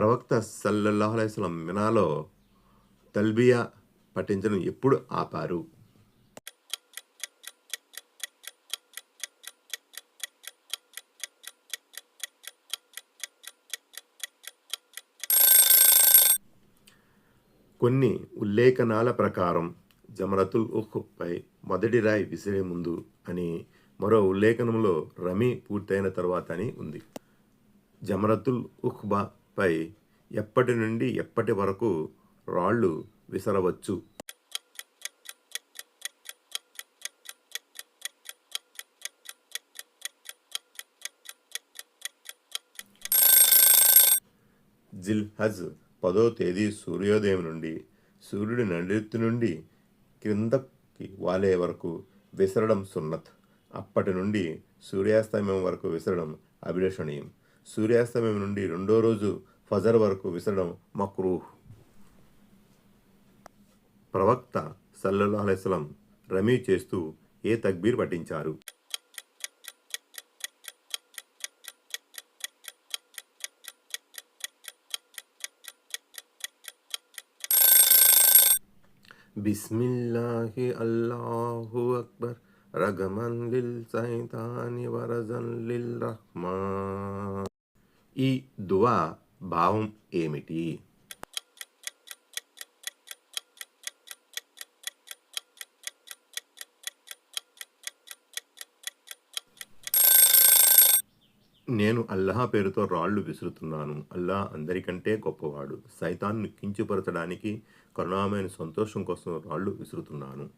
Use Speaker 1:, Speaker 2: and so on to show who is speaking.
Speaker 1: ప్రవక్త సల్లల్లాహు మినాలో తల్బియా పఠించడం ఎప్పుడు ఆపారు? కొన్ని ఉల్లేఖనాల ప్రకారం జమరతుల్ ఉఖ్పై మొదటి రాయి విసిరే ముందు అని మరో ఉల్లేఖనంలో రమీ పూర్తయిన తర్వాత అని ఉంది. జమరతుల్ ఉఖ్బా పై ఎప్పటి నుండి ఎప్పటి వరకు రాళ్ళు విసరవచ్చు? జిల్ హజ్ పదో తేదీ సూర్యోదయం నుండి సూర్యుడి నడిత్తు నుండి క్రిందకి వాలే వరకు విసరడం సున్నత్. అప్పటి నుండి సూర్యాస్తమయం వరకు విసరడం అభిలషణీయం. సూర్యాస్తమయం నుండి రెండో రోజు ఫజర్ వరకు విసరడం మక్రూహ్ ప్రవక్త సల్లల్లా అలైస్లం రమీ చేస్తూ ఏ తక్బీర్ పఠించారు? బిస్మిల్లాహి అల్లాహు అక్బర్. రగమన్ లిల్ సైతాని వరజన్ లిల్ రహ్మా ఈ దువా భావం ఏమిటి? నేను అల్లాహ్ పేరుతో రాళ్ళు విసురుతున్నాను. అల్లాహ్ అందరికంటే గొప్పవాడు. సైతాన్ను కించుపరచడానికి కరుణామైన సంతోషం కోసం రాళ్ళు విసురుతున్నాను.